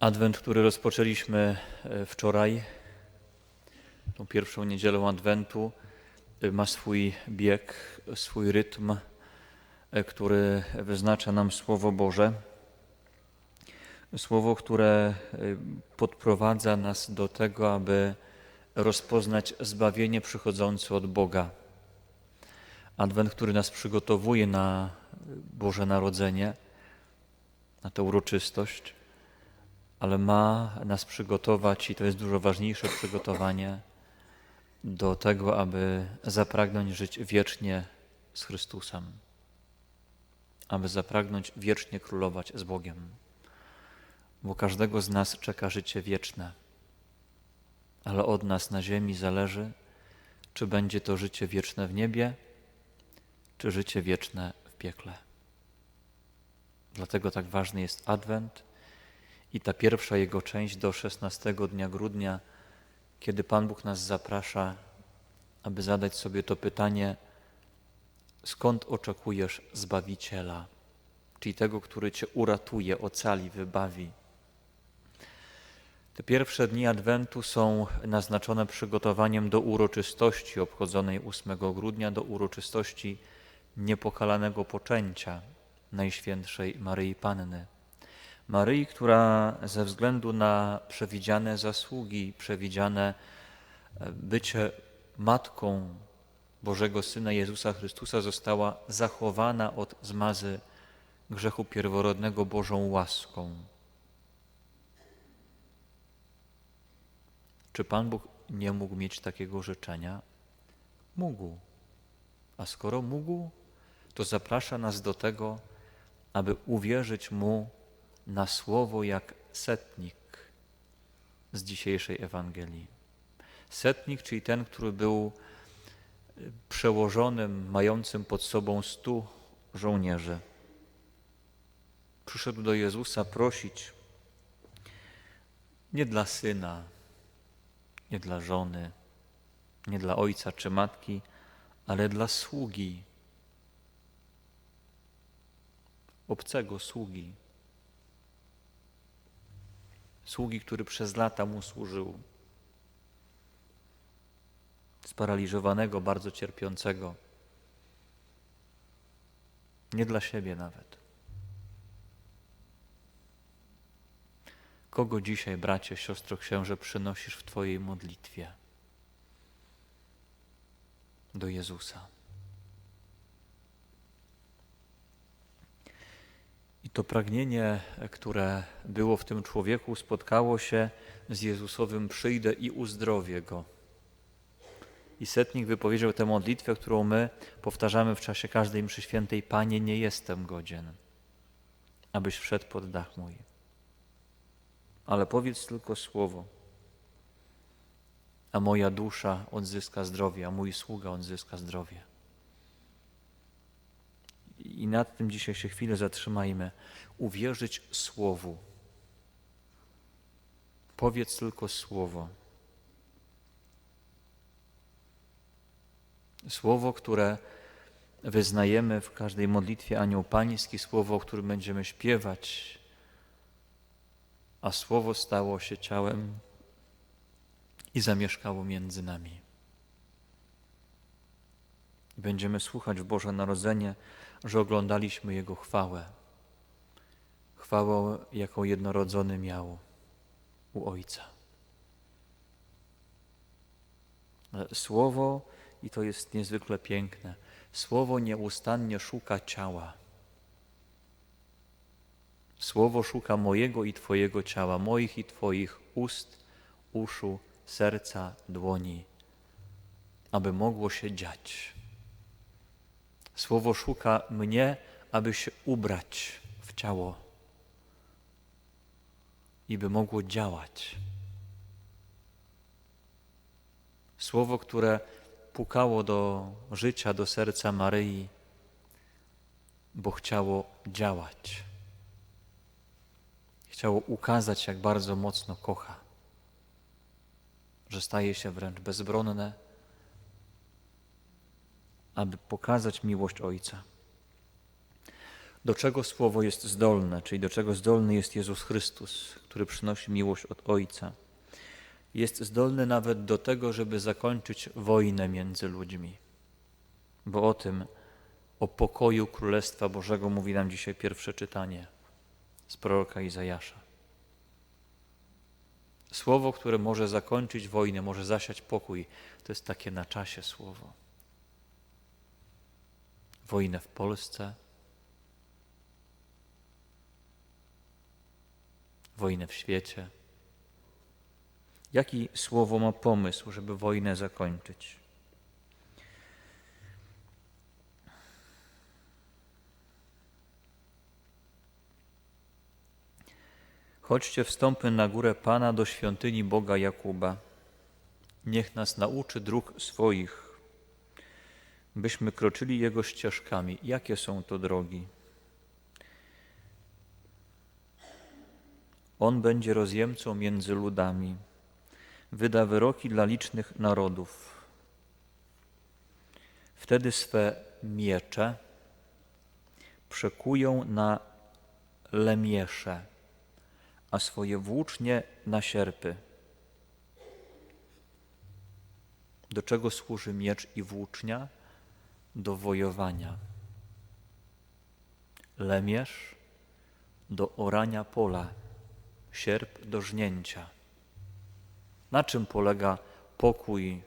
Adwent, który rozpoczęliśmy e, wczoraj, tą pierwszą niedzielą Adwentu, e, ma swój bieg, swój rytm, e, który wyznacza nam Słowo Boże. Słowo, które podprowadza nas do tego, aby rozpoznać zbawienie przychodzące od Boga. Adwent, który nas przygotowuje na Boże Narodzenie, na tę uroczystość ale ma nas przygotować, i to jest dużo ważniejsze przygotowanie, do tego, aby zapragnąć żyć wiecznie z Chrystusem, aby zapragnąć wiecznie królować z Bogiem, bo każdego z nas czeka życie wieczne, ale od nas na ziemi zależy, czy będzie to życie wieczne w niebie, czy życie wieczne w piekle. Dlatego tak ważny jest Adwent i ta pierwsza jego część do 16 dnia grudnia, kiedy Pan Bóg nas zaprasza, aby zadać sobie to pytanie, skąd oczekujesz Zbawiciela, czyli tego, który Cię uratuje, ocali, wybawi. Te pierwsze dni Adwentu są naznaczone przygotowaniem do uroczystości obchodzonej 8 grudnia, do uroczystości niepokalanego poczęcia Najświętszej Maryi Panny. Maryi, która ze względu na przewidziane zasługi, przewidziane e, bycie matką Bożego Syna Jezusa Chrystusa została zachowana od zmazy grzechu pierworodnego Bożą łaską. Czy Pan Bóg nie mógł mieć takiego życzenia? Mógł. A skoro mógł, to zaprasza nas do tego, aby uwierzyć Mu na słowo jak setnik z dzisiejszej Ewangelii. Setnik, czyli ten, który był y, przełożonym, mającym pod sobą stu żołnierzy. Przyszedł do Jezusa prosić nie dla syna, nie dla żony, nie dla ojca czy matki, ale dla sługi, obcego sługi sługi, który przez lata mu służył, sparaliżowanego, bardzo cierpiącego, nie dla siebie nawet. Kogo dzisiaj, bracie, siostro, księże, przynosisz w Twojej modlitwie? Do Jezusa. I to pragnienie, które było w tym człowieku, spotkało się z Jezusowym przyjdę i uzdrowię go. I setnik wypowiedział tę modlitwę, którą my powtarzamy w czasie każdej mszy świętej. Panie, nie jestem godzien, abyś wszedł pod dach mój. Ale powiedz tylko słowo, a moja dusza odzyska zdrowie, a mój sługa odzyska zdrowie. I nad tym dzisiaj się chwilę zatrzymajmy. Uwierzyć Słowu. Powiedz tylko Słowo. Słowo, które wyznajemy w każdej modlitwie Anioł Pański, słowo, o którym będziemy śpiewać, a słowo stało się ciałem i zamieszkało między nami. Będziemy słuchać w Boże Narodzenie że oglądaliśmy Jego chwałę. Chwałę, jaką jednorodzony miał u Ojca. Słowo, i to jest niezwykle piękne, Słowo nieustannie szuka ciała. Słowo szuka mojego i Twojego ciała, moich i Twoich ust, uszu, serca, dłoni, aby mogło się dziać. Słowo szuka mnie, aby się ubrać w ciało i by mogło działać. Słowo, które pukało do życia, do serca Maryi, bo chciało działać. Chciało ukazać, jak bardzo mocno kocha, że staje się wręcz bezbronne aby pokazać miłość Ojca. do czego Słowo jest zdolne, czyli do czego zdolny jest Jezus Chrystus, który przynosi miłość od Ojca. Jest zdolny nawet do tego, żeby zakończyć wojnę między ludźmi. Bo o tym, o pokoju Królestwa Bożego mówi nam dzisiaj pierwsze czytanie z proroka Izajasza. Słowo, które może zakończyć wojnę, może zasiać pokój, to jest takie na czasie słowo. Wojnę w Polsce, wojnę w świecie. Jaki słowo ma pomysł, żeby wojnę zakończyć? Chodźcie, wstąpmy na górę Pana do świątyni Boga Jakuba. Niech nas nauczy dróg swoich, byśmy kroczyli Jego ścieżkami. Jakie są to drogi? On będzie rozjemcą między ludami, wyda wyroki dla licznych narodów. Wtedy swe miecze przekują na lemiesze, a swoje włócznie na sierpy. Do czego służy miecz i włócznia? Do wojowania. Lemierz do orania pola sierp do żnięcia. Na czym polega pokój,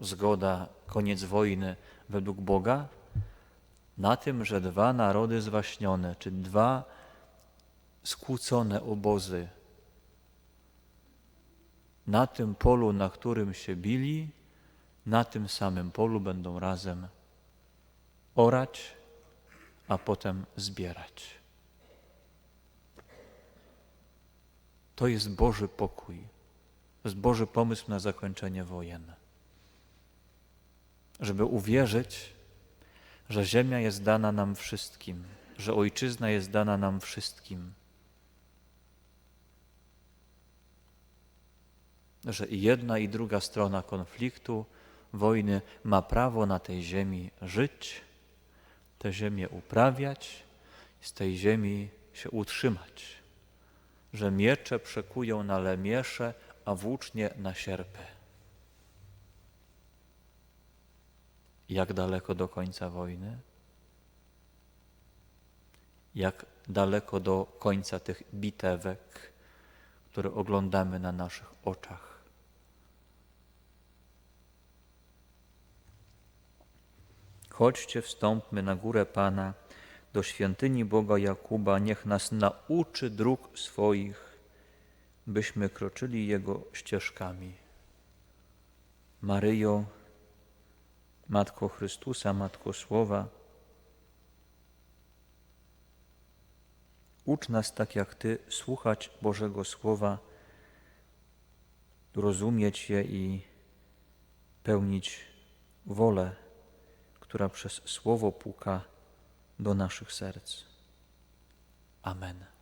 zgoda, koniec wojny według Boga? Na tym, że dwa narody zwaśnione, czy dwa skłócone obozy, na tym polu, na którym się bili, na tym samym polu będą razem orać, a potem zbierać. To jest Boży pokój. To jest Boży pomysł na zakończenie wojen. Żeby uwierzyć, że ziemia jest dana nam wszystkim, że ojczyzna jest dana nam wszystkim. Że i jedna, i druga strona konfliktu, wojny ma prawo na tej ziemi żyć, tę ziemię uprawiać, z tej ziemi się utrzymać że miecze przekują na lemiesze, a włócznie na sierpy. Jak daleko do końca wojny? Jak daleko do końca tych bitewek, które oglądamy na naszych oczach? Chodźcie, wstąpmy na górę Pana do świątyni Boga Jakuba, niech nas nauczy dróg swoich, byśmy kroczyli Jego ścieżkami. Maryjo, Matko Chrystusa, Matko Słowa, ucz nas tak jak Ty słuchać Bożego Słowa, rozumieć je i pełnić wolę, która przez Słowo puka do naszych serc. Amen.